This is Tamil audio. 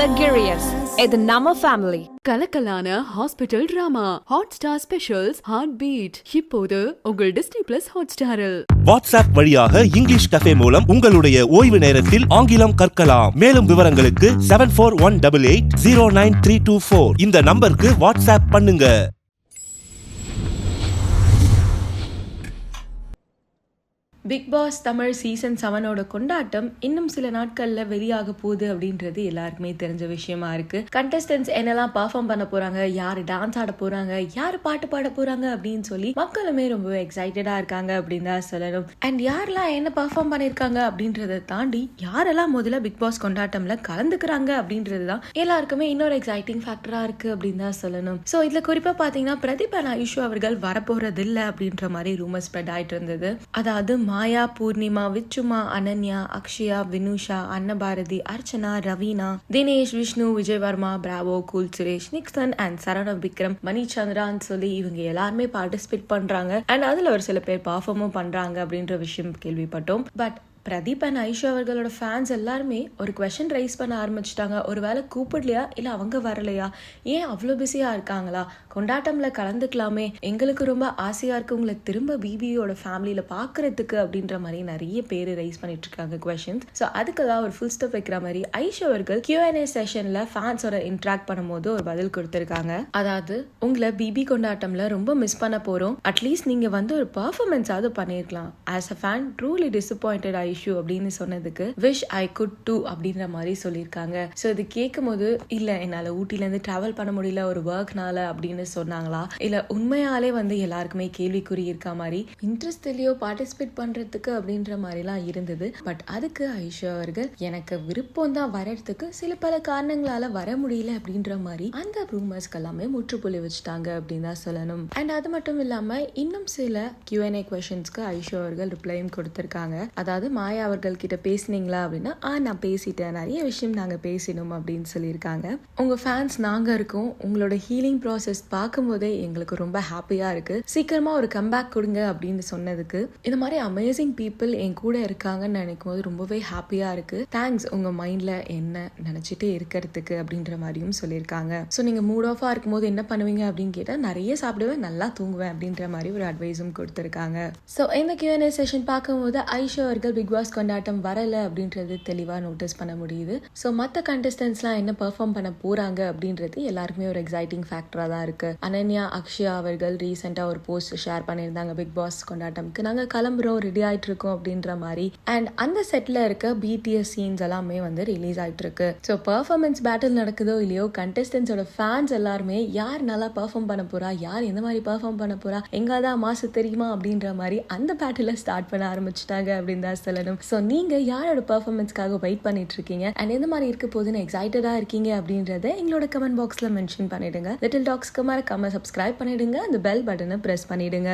Hilarious. இது நம்ம family கலக்கலான hospital drama hot star specials heart beat இப்போது உங்கள் டிஸ்னி பிளஸ் ஹாட் ஸ்டாரில் வாட்ஸ்அப் வழியாக இங்கிலீஷ் கஃபே மூலம் உங்களுடைய ஓய்வு நேரத்தில் ஆங்கிலம் கற்கலாம். மேலும் விவரங்களுக்கு seven four one double eight zero nine three two four இந்த நம்பருக்கு வாட்ஸ்அப் பண்ணுங்க. பிக் பாஸ் தமிழ் சீசன் செவனோட கொண்டாட்டம் இன்னும் சில நாட்கள்ல வெளியாக போகுது அப்படின்றது எல்லாருக்குமே தெரிஞ்ச விஷயமா இருக்கு. கண்டஸ்டன்ஸ் என்னெல்லாம் பெர்ஃபார்ம் பண்ண போறாங்க யாரு டான்ஸ் ஆட போறாங்க யாரு பாட்டு பாட போறாங்க அப்படின்னு சொல்லி மக்களுமே ரொம்ப எக்ஸைட்டடா இருக்காங்க அப்படின்னு தான் சொல்லணும். அண்ட் யாரெல்லாம் என்ன பெர்ஃபார்ம் பண்ணிருக்காங்க அப்படின்றத தாண்டி யாரெல்லாம் முதல்ல பிக் பாஸ் கொண்டாட்டம்ல கலந்துக்கிறாங்க அப்படின்றது தான் எல்லாருக்குமே இன்னொரு எக்ஸைட்டிங் ஃபேக்டரா இருக்கு அப்படின்னு தான் சொல்லணும். ஸோ இதுல குறிப்பா பாத்தீங்கன்னா பிரதீபா ஐஷு அவர்கள் வரப்போறது இல்லை அப்படின்ற மாதிரி ரூமர் ஸ்ப்ரெட் ஆயிட்டு இருந்தது. அதாவது Maya Poornima Vichuma Ananya Akshaya Vinusha Annabharathi Archana Raveena Dinesh Vishnu Vijay Varma Bravo cool Suresh Nixon and Sarana Vikram Mani சந்திரான்னு சொல்லி இவங்க எல்லாருமே பார்ட்டிசிபேட் பண்றாங்க. அண்ட் அதுல ஒரு சில பேர் பர்ஃபார்மும் பண்றாங்க அப்படின்ற விஷயம் கேள்விப்பட்டோம். பட் பிரதீப் அண்ட் ஐஷு அவர்களோட ஃபேன்ஸ் எல்லாருமே ஒரு கொஷின் ரைஸ் பண்ண ஆரம்பிச்சிட்டாங்க. ஒருவேளை கூப்பிடலையா? இல்லை அவங்க வரலையா? ஏன் அவ்வளோ பிஸியாக இருக்காங்களா? கொண்டாட்டம்ல கலந்துக்கலாமே. எங்களுக்கு ரொம்ப ஆசையாக இருக்கு. உங்களை திரும்ப பிபியோட ஃபேமிலியில் பார்க்கறதுக்கு அப்படின்ற மாதிரி நிறைய பேர் ரைஸ் பண்ணிட்டு இருக்காங்க கொஷின்ஸ் ஸோ அதுக்கு தான் ஒரு ஃபுல் ஸ்டெப் வைக்கிற மாதிரி ஐஷு அவர்கள் கியூஎன்ஏ செஷனில் ஃபேன்ஸோட இன்ட்ராக்ட் பண்ணும்போது ஒரு பதில் கொடுத்துருக்காங்க. அதாவது உங்களை பிபி கொண்டாட்டம்ல ரொம்ப மிஸ் பண்ண போகிறோம் அட்லீஸ்ட் நீங்கள் வந்து ஒரு பர்ஃபார்மன்ஸாவது பண்ணியிருக்கலாம் as a fan truly disappointed Aishu அப்படின்னு சொன்னதுக்கு விஷ் ஐ குட் டூ அப்படின்ற மாதிரி சொல்லியிருக்காங்க. ஸோ இது கேட்கும் போது இல்லை என்னால் ஊட்டிலேருந்து ட்ராவல் பண்ண முடியல ஒரு ஒர்க்னால அப்படின்னு சொன்னாங்களா? இல்லை உண்மையாலே வந்து எல்லாருக்குமே கேள்விக்குறி இருக்க மாதிரி இன்ட்ரெஸ்ட் இல்லையோ பார்ட்டிசிபேட் பண்ணுறதுக்கு அப்படின்ற மாதிரிலாம் இருந்தது. பட் அதுக்கு ஐஷு அவர்கள் எனக்கு விருப்பம் தான் வரதுக்கு சில பல காரணங்களால வர முடியல அப்படின்ற மாதிரி அந்த ரூமர்ஸ்க்கு எல்லாமே முற்றுப்புள்ளி வச்சுட்டாங்க அப்படின்னு தான் சொல்லணும். அண்ட் அது மட்டும் இல்லாமல் இன்னும் சில கியூஎன்ஏ கொஷின்ஸ்க்கு ஐஷு அவர்கள் ரிப்ளையும் கொடுத்துருக்காங்க. அதாவது மாயா அவர்கள்கிட்ட பேசினீங்களா பேசுனீங்களா அப்படின்னா ஆ நான் பேசிட்டேன். நிறைய விஷயம் நாங்கள் பேசினோம் அப்படின்னு சொல்லியிருக்காங்க. உங்கள் ஃபேன்ஸ் நாங்கள் இருக்கோம். உங்களோட ஹீலிங் ப்ராசஸ் பார்க்கும்போதே எங்களுக்கு ரொம்ப ஹாப்பியாக இருக்கு. சீக்கிரமாக ஒரு கம்பேக் கொடுங்க அப்படின்னு சொன்னதுக்கு இந்த மாதிரி அமேசிங் பீப்புள் என் கூட இருக்காங்கன்னு நினைக்கும் போது ரொம்பவே ஹாப்பியாக இருக்கு. தேங்க்ஸ் உங்கள் மைண்டில் என்ன நினச்சிட்டே இருக்கிறதுக்கு அப்படின்ற மாதிரியும் சொல்லியிருக்காங்க. ஸோ நீங்கள் மூட் ஆஃபாக இருக்கும்போது என்ன பண்ணுவீங்க அப்படின்னு கேட்டால் நிறைய சாப்பிடுவேன் நல்லா தூங்குவேன் அப்படின்ற மாதிரி ஒரு அட்வைஸும் கொடுத்துருக்காங்க. ஸோ இந்த கியூஎன்ஏ செஷன் பார்க்கும்போது ஐஷோ அவர்கள் பிக் பாஸ் கொண்டாட்டம் வரல அப்படின்றது தெளிவாக நோட்டீஸ் பண்ண முடியுது. ஸோ மற்ற கண்டஸ்டன்ஸ்லாம் என்ன பெர்ஃபார்ம் பண்ண போறாங்க அப்படின்றது எல்லாருக்குமே ஒரு எக்ஸைட்டிங் ஃபேக்டராக தான் இருக்கு. அனன்யா அக்ஷயா அவர்கள் ரீசெண்டாக ஒரு போஸ்ட் ஷேர் பண்ணியிருந்தாங்க பிக் பாஸ் கொண்டாட்டம்க்கு. நாங்கள் கிளம்புறோம் ரெடி ஆகிட்டு இருக்கோம் அப்படின்ற மாதிரி. அண்ட் அந்த செட்டில் இருக்க பிடிஎஸ் சீன்ஸ் எல்லாமே வந்து ரிலீஸ் ஆகிட்டு இருக்கு. ஸோ பர்ஃபார்மன்ஸ் பேட்டில் நடக்குதோ இல்லையோ கண்டஸ்டன்ஸோட ஃபேன்ஸ் எல்லாருமே யார் நல்லா பெர்ஃபார்ம் பண்ண போறா யார் எந்த மாதிரி பெர்ஃபார்ம் பண்ண போறா எங்காதான் மாசு தெரியுமா அப்படின்ற மாதிரி அந்த பேட்டில் ஸ்டார்ட் பண்ண ஆரம்பிச்சிட்டாங்க அப்படின்னு தான் சொல்லணும் ஸோ நீங்க யாரோட பர்ஃபார்மன்ஸ்க்காக வெயிட் பண்ணிட்டு இருக்கீங்க அண்ட் எந்த மாதிரி இருக்க போதுன்னு எக்ஸைட்டடா இருக்கீங்க அப்படின்றத எங்களோட கமெண்ட் பாக்ஸ்ல மென்ஷன் பண்ணிடுங்க. லிட்டில் டாக்ஸ்க்கு மறக்காம சப்ஸ்கிரைப் பண்ணிடுங்க. அந்த பெல் பட்டனை பிரஸ் பண்ணிடுங்க.